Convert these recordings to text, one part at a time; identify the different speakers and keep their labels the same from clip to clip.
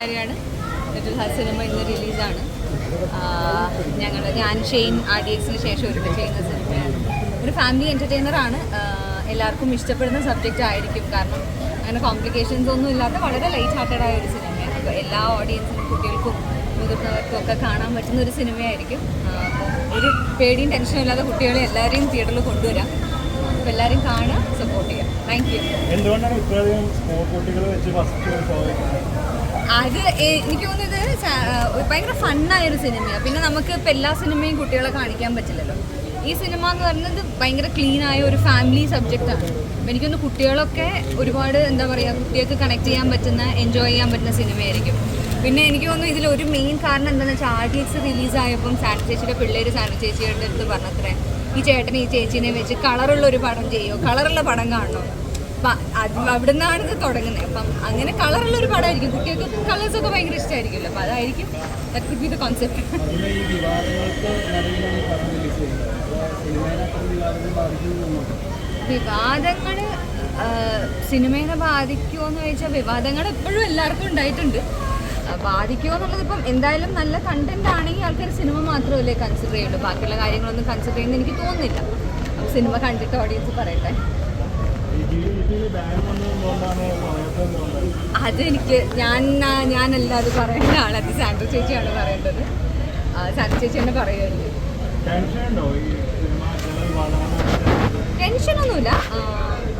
Speaker 1: കാര്യമാണ്. Little heart cinema ഇന്ന് റിലീസാണ്. ഞങ്ങൾ ഞാൻ ഷെയ്ൻ ആർ ഡി എക്സിന് ശേഷം ഒരുമിച്ച് ചെയ്യുന്ന സിനിമയാണ്. ഒരു ഫാമിലി എന്റർടൈനറാണ് എല്ലാവർക്കും ഇഷ്ടപ്പെടുന്ന സബ്ജക്റ്റ് ആയിരിക്കും. കാരണം അങ്ങനെ കോംപ്ലിക്കേഷൻസ് ഒന്നും ഇല്ലാത്ത വളരെ ലൈറ്റ് ഹാർട്ടഡ് ആയ ഒരു സിനിമയാണ്. അപ്പോൾ എല്ലാ ഓഡിയൻസിനും കുട്ടികൾക്കും മുതിർന്നവർക്കും ഒക്കെ കാണാൻ പറ്റുന്ന ഒരു സിനിമയായിരിക്കും. ഒരു പേടിയും ടെൻഷനും ഇല്ലാതെ കുട്ടികളെ എല്ലാവരെയും തിയേറ്ററിൽ കൊണ്ടുവരാം. അപ്പോൾ എല്ലാവരും കാണുക സപ്പോർട്ട് ചെയ്യാം
Speaker 2: എന്തുകൊണ്ടാണ് ഇത്രയധികം സ്മോൾ കുട്ടികൾ വെച്ച് ഫസ്റ്റ് ഒരു ഷോ
Speaker 1: അത് എനിക്ക് തോന്നുന്നത് ഭയങ്കര ഫണ്ണായൊരു സിനിമയാണ് പിന്നെ നമുക്ക് ഇപ്പം എല്ലാ സിനിമയും കുട്ടികളെ കാണിക്കാൻ പറ്റില്ലല്ലോ. ഈ സിനിമ എന്ന് പറയുന്നത് ഭയങ്കര ക്ലീൻ ആയ ഒരു ഫാമിലി സബ്ജക്റ്റാണ് അപ്പം എനിക്കൊന്ന് കുട്ടികളൊക്കെ ഒരുപാട് എന്താ പറയുക കുട്ടികൾക്ക് കണക്ട് ചെയ്യാൻ പറ്റുന്ന എൻജോയ് ചെയ്യാൻ പറ്റുന്ന സിനിമയായിരിക്കും. പിന്നെ എനിക്ക് തോന്നുന്നു ഇതിൽ ഒരു മെയിൻ കാരണം എന്താണെന്ന് വെച്ചാൽ ആർ ഡി എക്സ് റിലീസായപ്പം സാനി ചേച്ചിയുടെ പിള്ളേർ സാനി ചേച്ചിയുടെ അടുത്ത് പറഞ്ഞത്രേ ഈ ചേട്ടനെ ഈ ചേച്ചീനെ വെച്ച് കളറുള്ള ഒരു പടം ചെയ്യുമോ കളറുള്ള പടം കാണണോ? അപ്പം അവിടെ നിന്നാണ് ഇത് തുടങ്ങുന്നത് അപ്പം അങ്ങനെ കളറുള്ള ഒരു പടമായിരിക്കും. കുട്ടികൾക്ക് കളേഴ്സ് ഒക്കെ ഭയങ്കര ഇഷ്ടമായിരിക്കുമല്ലോ അപ്പം അതായിരിക്കും that could be the concept
Speaker 2: വിവാദങ്ങൾ
Speaker 1: സിനിമയെ ബാധിക്കുമോ എന്ന് ചോദിച്ചാൽ വിവാദങ്ങൾ എപ്പോഴും എല്ലാവർക്കും ഉണ്ടായിട്ടുണ്ട്. ബാധിക്കുമോ എന്നുള്ളത് ഇപ്പം എന്തായാലും നല്ല കണ്ടന്റ് ആണെങ്കിൽ ആൾക്കാർ സിനിമ മാത്രമല്ലേ കൺസിഡർ ചെയ്യുള്ളൂ. ബാക്കിയുള്ള കാര്യങ്ങളൊന്നും കൺസിഡർ ചെയ്യുന്നത് എനിക്ക് തോന്നുന്നില്ല. സിനിമ കണ്ടിട്ട് ഓഡിയൻസ് പറയട്ടെ.
Speaker 2: ഈ ജി ടിയിൽ ബാൻ വന്നതുകൊണ്ടാണ്
Speaker 1: അത് എനിക്ക് ഞാൻ ഞാനല്ല അത് പറയേണ്ട ആൾ അത് സാൻഡ്ര ചേച്ചിയാണ് പറയേണ്ടത്. സാൻഡ്ര ചേച്ചി തന്നെ
Speaker 2: വിവാദങ്ങൾ
Speaker 1: ടെൻഷനൊന്നുമില്ല.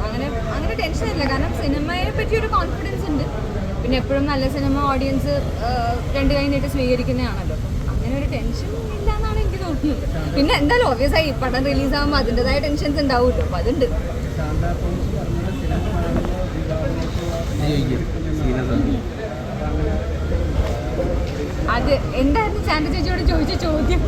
Speaker 1: അങ്ങനെ അങ്ങനെ ടെൻഷനില്ല. കാരണം സിനിമയെ പറ്റി ഒരു കോൺഫിഡൻസ് ഉണ്ട്. പിന്നെ എപ്പോഴും നല്ല സിനിമ ഓഡിയൻസ് രണ്ട് കൈ നീട്ടി സ്വീകരിക്കുന്നതാണല്ലോ. ഒരു ടെൻഷൻ ഇല്ല എന്നാണ് എനിക്ക് തോന്നുന്നത്. പിന്നെ എന്തായാലും ഓബിയസ് ആയി പടം റിലീസ് ആകുമ്പോൾ അതിന്റെതായ ടെൻഷൻസ് ഉണ്ടാവുമല്ലോ അപ്പൊ അതുണ്ട്. അത് എന്തായിരുന്നു ചാൻഡ ചേച്ചിയോട് ചോദിച്ച ചോദ്യം?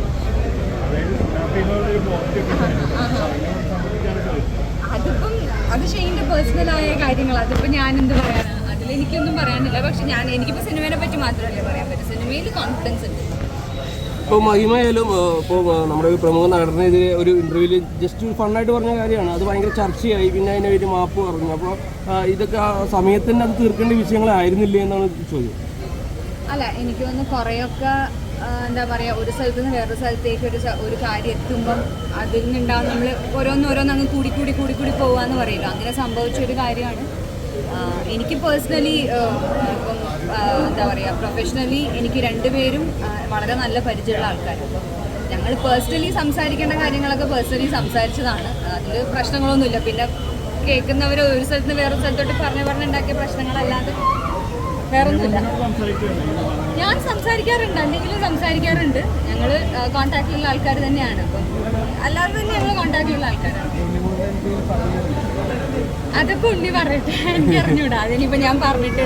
Speaker 1: അതിപ്പം അത് ഷെയിന്റെ പേഴ്സണലായ കാര്യങ്ങൾ. അതിപ്പോൾ ഞാൻ എന്ത് പറയാനാണ് അതിലെനിക്കൊന്നും പറയാനില്ല. പക്ഷെ ഞാൻ എനിക്കിപ്പോൾ സിനിമയെ പറ്റി മാത്രമല്ലേ പറയാൻ പറ്റും. സിനിമയിൽ കോൺഫിഡൻസ് ഉണ്ട്.
Speaker 3: ഇപ്പോൾ മഹിമയായാലും ഇപ്പോൾ നമ്മുടെ ഒരു പ്രമുഖ നടനെതിരെ ഒരു ഇന്റർവ്യൂവിൽ ജസ്റ്റ് ഒരു ഫണ്ണായിട്ട് പറഞ്ഞ കാര്യമാണ്. അത് ഭയങ്കര ചർച്ചയായി. പിന്നെ അതിനെ ഒരു മാപ്പ് പറഞ്ഞു. അപ്പോൾ ഇതൊക്കെ ആ സമയത്തിന് അത് തീർക്കേണ്ട വിഷയങ്ങളായിരുന്നില്ല എന്നാണ് ചോദ്യം.
Speaker 1: അല്ല എനിക്ക് തോന്നുന്നു കുറേയൊക്കെ എന്താ പറയുക ഒരു സ്ഥലത്ത് നിന്ന് വേറൊരു സ്ഥലത്തേക്ക് ഒരു ഒരു കാര്യം എത്തുമ്പം അതിൽ നിന്നുണ്ടാവും നമ്മൾ ഓരോന്ന് അങ്ങ് കൂടി കൂടി കൂടി കൂടി പോവാന്ന് പറയില്ല. അങ്ങനെ സംഭവിച്ച ഒരു കാര്യമാണ് എനിക്ക് പേഴ്സണലി ഇപ്പം എന്താ പറയുക പ്രൊഫഷണലി എനിക്ക് രണ്ടുപേരും വളരെ നല്ല പരിചയമുള്ള ആൾക്കാരാണ്. ഞങ്ങൾ പേഴ്സണലി സംസാരിക്കേണ്ട കാര്യങ്ങളൊക്കെ പേഴ്സണലി സംസാരിച്ചതാണ്. അതിൽ പ്രശ്നങ്ങളൊന്നുമില്ല. പിന്നെ കേൾക്കുന്നവർ ഒരു സ്ഥലത്ത് നിന്ന് വേറൊരു സ്ഥലത്തോട്ട് പറഞ്ഞ് പറഞ്ഞുണ്ടാക്കിയ പ്രശ്നങ്ങളല്ലാതെ വേറൊന്നുമില്ല. ഞാൻ സംസാരിക്കാറുണ്ട്. എന്തെങ്കിലും സംസാരിക്കാറുണ്ട്. ഞങ്ങൾ കോൺടാക്റ്റിലുള്ള ആൾക്കാർ തന്നെയാണ്. അപ്പം അല്ലാതെ തന്നെ ഞങ്ങൾ കോൺടാക്റ്റിലുള്ള ആൾക്കാരാണ്. അതൊക്കെ ഉണ്ണി പറയട്ടെ എനിക്ക് അറിഞ്ഞൂടാ അതിനിപ്പോൾ ഞാൻ പറഞ്ഞിട്ടേ